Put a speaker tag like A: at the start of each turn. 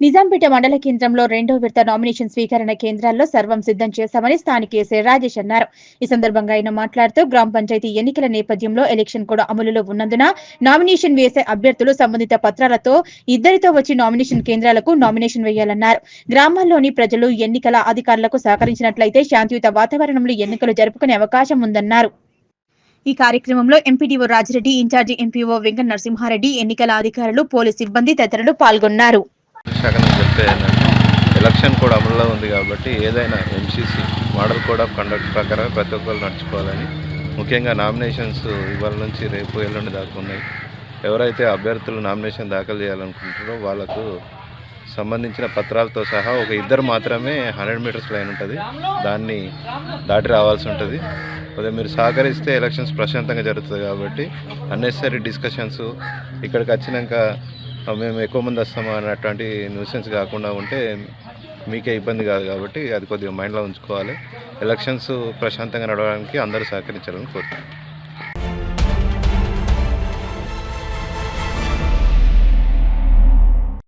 A: నిజాంపేట మండల కేంద్రంలో రెండో విడత నామినేషన్ స్వీకరణ కేంద్రాల్లో సర్వం సిద్ధం చేశామని స్థానిక ఎస్ఏ రాజేష్ అన్నారు. ఈ సందర్భంగా ఆయన మాట్లాడుతూ గ్రామ పంచాయతీ ఎన్నికల నేపథ్యంలో ఎలక్షన్ కూడా అమలులో ఉన్నందున నామినేషన్ వేసే అభ్యర్థులు సంబంధిత పత్రాలతో ఇద్దరితో వచ్చి నామినేషన్ కేంద్రాలకు నామినేషన్ వేయాలన్నారు. గ్రామాల్లోని ప్రజలు ఎన్నికల అధికారులకు సహకరించినట్లయితే శాంతియుత వాతావరణంలో ఎన్నికలు జరుపుకునే అవకాశం ఉందన్నారు. ఈ కార్యక్రమంలో MPDO Rajireddy incharge MPO Venkata Narasimhareddy ఎన్నికల అధికారులు పోలీస్ సిబ్బంది తదితరులు పాల్గొన్నారు.
B: శాఖ నుంచి చెప్తే ఎలక్షన్ కూడా అమల్లో ఉంది కాబట్టి ఏదైనా MCC model code of conduct ప్రకారం ప్రతి ఒక్కరు నడుచుకోవాలని ముఖ్యంగా నామినేషన్స్ ఇవాళ నుంచి రేపు ఎల్లుండి దాకా ఉన్నాయి. ఎవరైతే అభ్యర్థులు నామినేషన్ దాఖలు చేయాలనుకుంటారో వాళ్ళకు సంబంధించిన పత్రాలతో సహా ఒక ఇద్దరు మాత్రమే హండ్రెడ్ మీటర్స్ లైన్ ఉంటుంది. దాన్ని దాటి రావాల్సి ఉంటుంది. అదే మీరు సహకరిస్తే ఎలక్షన్స్ ప్రశాంతంగా జరుగుతుంది కాబట్టి అన్నెసరీ డిస్కషన్స్ ఇక్కడికి వచ్చినాక మేము ఎక్కువ మంది వస్తాము అన్నటువంటి న్యూసెన్స్ కాకుండా ఉంటే మీకే ఇబ్బంది కాదు కాబట్టి అది కొద్దిగా మైండ్లో ఉంచుకోవాలి. ఎలక్షన్స్ ప్రశాంతంగా నడవడానికి అందరూ సహకరించాలని కోరుతున్నాను